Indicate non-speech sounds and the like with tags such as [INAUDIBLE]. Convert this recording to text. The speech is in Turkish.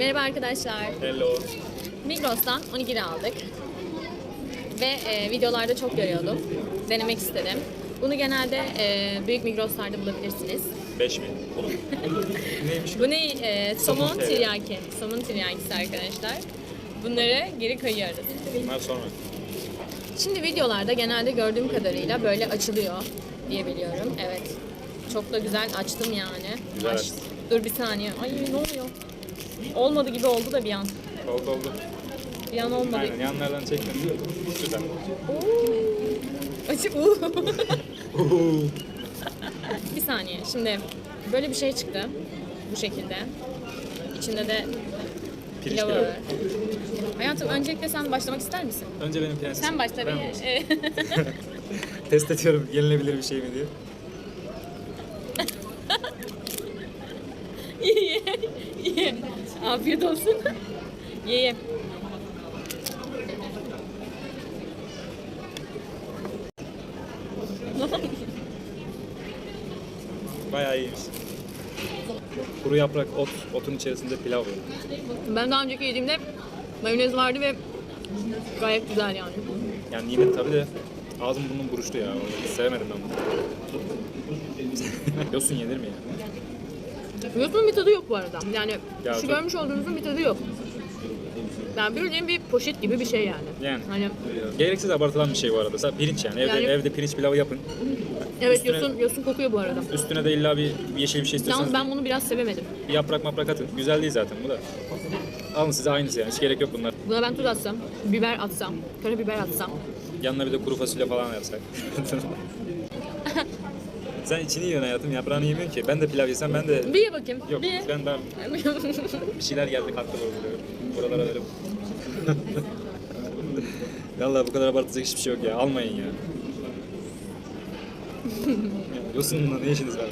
Merhaba arkadaşlar. Hello. Migros'tan 12 lira aldık. Ve e, videolarda çok görüyordum. Denemek istedim. Bunu genelde e, büyük Migros'larda bulabilirsiniz. 5 mi? [LAUGHS] Neymiş? Bu ne? E, somon tiryaki. Somon tiryakisi arkadaşlar. Bunları geri koyuyoruz. Bunlar sonra. Şimdi videolarda genelde gördüğüm kadarıyla böyle açılıyor diye biliyorum. Evet. Çok da güzel açtım yani. Güzel Aç-. Dur bir saniye. Ay ne oluyor? Olmadı gibi oldu da bir an. Oldu oldu. Bir an olmadı. Aynen yanlardan çektim. Güzel. Açık. [LAUGHS] Bir saniye. Şimdi böyle bir şey çıktı. Bu şekilde. İçinde de Pirinç pilavı pilavı. var. Hayatım öncelikle sen başlamak ister misin? Önce benim prensesim. Sen başla Ben bir. [LAUGHS] [LAUGHS] Test ediyorum yenilebilir bir şey mi diye. Ye ye. Ye. Afiyet olsun. ye ye. Bayağı iyiymiş. Kuru yaprak, ot, otun içerisinde pilav var. Ben daha önceki yediğimde mayonez vardı ve gayet güzel yani. Yani nimet tabii de ağzım burnum buruştu ya. Sevemedim ben bunu. [LAUGHS] Yosun yenir mi ya? Yosunun bir tadı yok bu arada. Yani Ya şu görmüş olduğunuzun bir tadı yok. Yani bildiğin bir poşet gibi bir şey yani. Yani. Hani Gereksiz abartılan bir şey bu arada. Mesela pirinç yani. Evde, Yani- evde pirinç pilavı yapın. evet Üstüne- yosun yosun kokuyor bu arada. Üstüne de illa bir, bir yeşil bir şey istiyorsanız Yalnız ben bunu biraz sevemedim. bir yaprak maprak atın. Güzel değil zaten bu da. Alın size aynısı yani. Hiç gerek yok bunlar. Buna ben tuz atsam, biber atsam, karabiber atsam. Yanına bir de kuru fasulye falan yapsak. [LAUGHS] Sen içini yiyorsun hayatım. Yaprağını yemiyorsun ki. Ben de pilav yesem ben de... Bir ye bakayım. Yok Bir ben ben [LAUGHS] bir şeyler geldi kalktı burada. Buralara verip. [LAUGHS] Vallahi bu kadar abartacak hiçbir şey yok ya. Almayın ya. [LAUGHS] Yosunla ne işiniz var?